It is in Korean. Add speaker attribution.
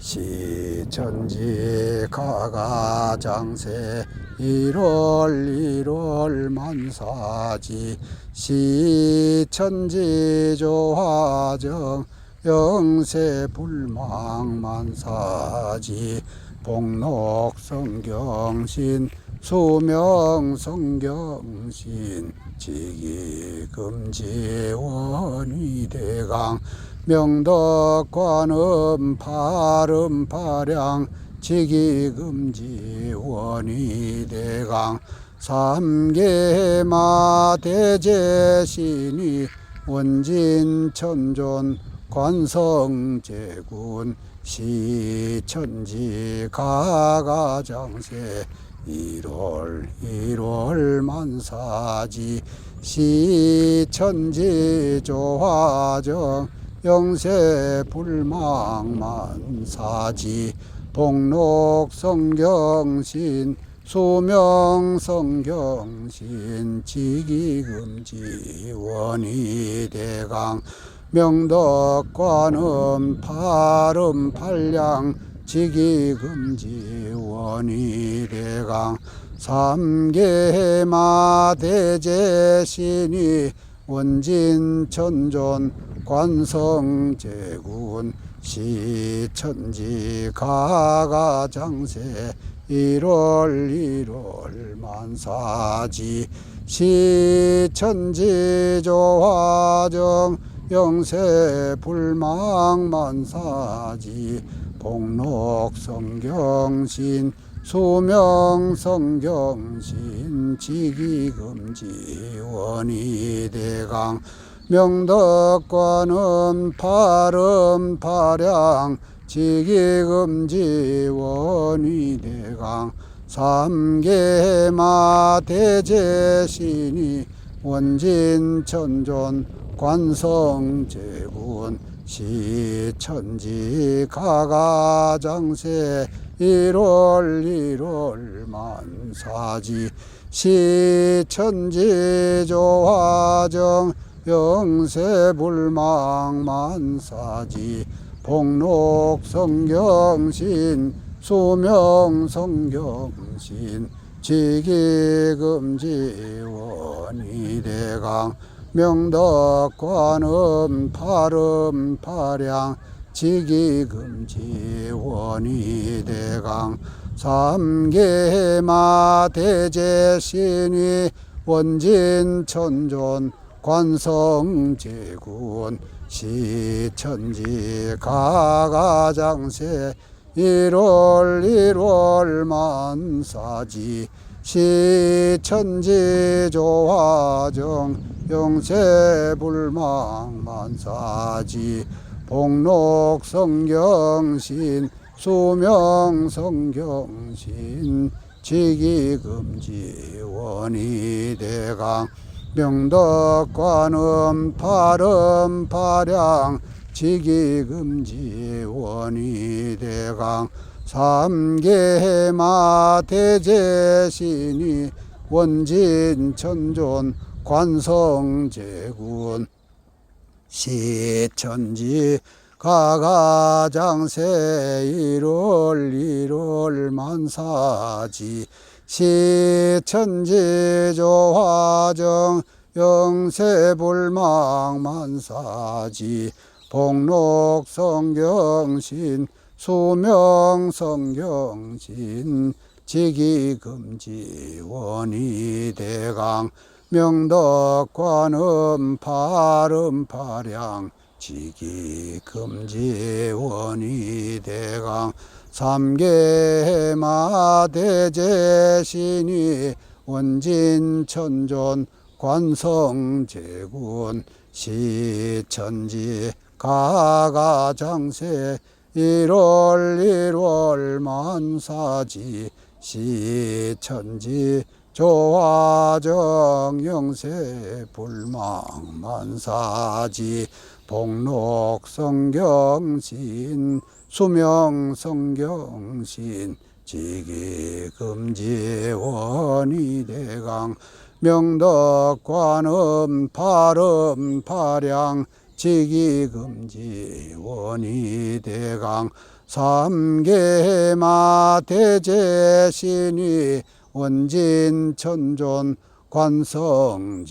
Speaker 1: 시천지 가가장세 1월 1월 만사지 시천지 조화정 영세 불망만사지 복록성경신 수명성경신 지기금지 원위대강 명덕관음 발음파량 지기금지 원위대강 삼계마 대제신이 원진천존 관성제군 시천지 가가장세 1월 1월 만사지 시천지 조화정 영세 불망만사지. 복록성경신 수명성경신 지기금지 원위대강. 명덕관음 팔음 팔량 지기금지 원위대강. 삼계마 대제신이 원진 천존 관성제군 시천지 가가장세 1월 1월 만사지 시천지 조화정 영세 불망만사지 복록성경신 수명성경신 지기금지 원위대강 명덕관음 팔음파량 지기금지 원위대강 삼계마 대제신이 원진천존 관성제군 시천지 가가장세 1월 1월 만사지. 시천지 조화정 영세불망 만사지. 복록성경신 수명성경신 지기금지 원위대강 명덕관음 팔음파량 지기금지 원위대강 삼계마 대제신이 원진천존 관성제군 시천지 가가장세 1월 1월 만사지 시천지 조화정 영세 불망 만사지. 복록 성경신 수명 성경신 지기금지 원위대강. 명덕관음 팔음파량 지기금지 원위대강. 삼계마 대제신이 원진천존 관성제군 시천지 가가장세 1월 1월 만사지 시천지 조화정 영세불망 만사지 복록성경신 수명성경신 지기금지 원위대강 명덕관음 팔음파량 지기금지 원위대강 삼계마 대제신이 원진천존 관성제군 시천지 가가장세 1월 1월 만사지 시천지 조화정 영세 불망만사지 복록성경신 수명성경신 지기금지 원위대강 명덕관음 팔음파량 지기금지 원희대강 삼계마 대제신위 원진 천존 관성제군